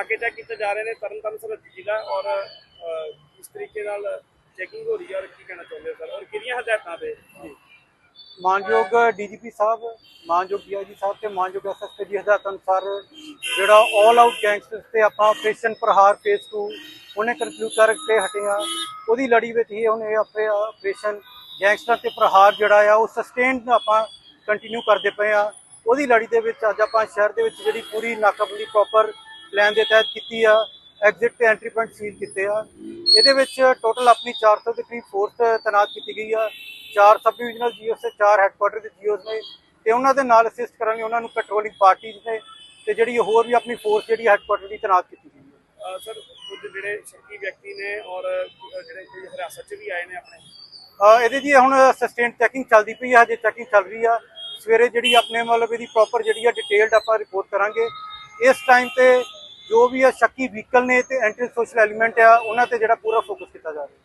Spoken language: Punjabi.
ਨਾਕੇ ਚੈੱਕ ਕੀਤੇ ਜਾ ਰਹੇ ਨੇ ਤਰਨ ਤਾਰਨ ਸਰਹੱਦੀ ਜ਼ਿਲ੍ਹਾ ਔਰ ਇਸ ਤਰੀਕੇ ਨਾਲ ਚੈਕਿੰਗ ਹੋ ਰਹੀ ਹੈ ਔਰ ਕੀ ਕਹਿਣਾ ਚਾਹੁੰਦੇ ਹੋ ਸਰ? ਔਰ ਕਿਹੜੀਆਂ ਹਦਾਇਤਾਂ ਤੇ ਮਾਨਯੋਗ ਡੀਜੀਪੀ ਸਾਹਿਬ, ਮਾਨਯੋਗ ਡੀਆਈਜੀ ਸਾਹਿਬ ਤੇ ਮਾਨਯੋਗ ਐਸਐਸਪੀ ਦੀ ਹਦਾਇਤਾਂ ਅਨੁਸਾਰ ਜਿਹੜਾ ਆਲ ਆਊਟ ਗੈਂਗਸਟਰਸ ਤੇ ਆਪਾਂ ਆਪਰੇਸ਼ਨ ਪ੍ਰਹਾਰ ਫੇਸ 2 ਉਹਨੇ ਕੰਕਲੂਡ ਕਰਕੇ ਹਟੇ ਉਹਦੀ ਲੜੀ ਵਿੱਚ ਹੀ ਉਹਨੇ ਆਪਣੇ ਆਪਰੇਸ਼ਨ ਗੈਂਗਸਟਰ ਤੇ ਪ੍ਰਹਾਰ ਜਿਹੜਾ ਆ ਉਹ ਸਸਟੇਨਡ ਆਪਾਂ ਕੰਟੀਨਿਊ ਕਰਦੇ ਪਏ ਆ। ਉਹਦੀ ਲੜੀ ਦੇ ਵਿੱਚ ਅੱਜ ਆਪਾਂ ਸ਼ਹਿਰ ਦੇ ਵਿੱਚ ਜਿਹੜੀ ਪੂਰੀ ਨਾਕਾਬੰਦੀ ਪ੍ਰੋਪਰ ਪਲਾਨ ਦੇ ਤਹਿਤ ਕੀਤੀ ਆ ਐਗਜ਼ਿਟ ਤੇ ਐਂਟਰੀ ਪੁਆਇੰਟ ਸੀਲ ਕੀਤੇ ਆ। ਇਹਦੇ ਵਿੱਚ ਟੋਟਲ ਆਪਣੀ 400 ਦੇ ਕਰੀਬ ਫੋਰਸ ਤੈਨਾਤ ਕੀਤੀ ਗਈ ਆ। ਚਾਰ ਸਬ ਡਿਵੀਜ਼ਨਲ ਜੀਓਸ ਤੇ ਚਾਰ ਹੈੱਡਕੁਆਟਰ ਦੇ ਜੀਓਸ ਨੇ ਤੇ ਉਹਨਾਂ ਦੇ ਨਾਲ ਅਸਿਸਟ ਕਰਨ ਲਈ ਉਹਨਾਂ ਨੂੰ ਪੈਟਰੋਲਿੰਗ ਪਾਰਟੀਜ਼ ਨੇ ਤੇ ਜਿਹੜੀ ਹੋਰ ਵੀ ਆਪਣੀ ਫੋਰਸ ਜਿਹੜੀ ਹੈੱਡਕੁਆਟਰ ਦੀ ਤੈਨਾਤ ਕੀਤੀ ਗਈ ਹੈ ਅਹ, ਸਰ ਕੁਝ ਜਿਹੜੇ ਸ਼ੱਕੀ ਵਿਅਕਤੀ ਨੇ ਔਰ ਜਿਹੜੇ ਹਿਰਾਸਤ 'ਚ ਵੀ ਆਏ ਨੇ ਆਪਣੇ? ਇਹਦੀ ਜੀ ਹੁਣ ਸਸਟੇਨ ਚੈਕਿੰਗ ਚੱਲਦੀ ਪਈ ਆ ਹਜੇ ਚੈਕਿੰਗ ਚੱਲ ਰਹੀ ਆ। ਸਵੇਰੇ ਜਿਹੜੀ ਆਪਣੇ ਮਤਲਬ ਇਹਦੀ ਪ੍ਰੋਪਰ ਜਿਹੜੀ ਆ ਡਿਟੇਲਡ ਆਪਾਂ ਰਿਪੋਰਟ ਕਰਾਂਗੇ। ਇਸ ਟਾਈਮ ਤੇ ਜੋ ਵੀ ਆ, ਸ਼ੱਕੀ ਵਹੀਕਲ ਨੇ ਤੇ ਐਂਟੀ ਸੋਸ਼ਲ ਐਲੀਮੈਂਟ ਆ, ਉਹਨਾਂ ਤੇ ਜਿਹੜਾ ਪੂਰਾ ਫੋਕਸ ਕੀਤਾ ਜਾ ਰਿਹਾ।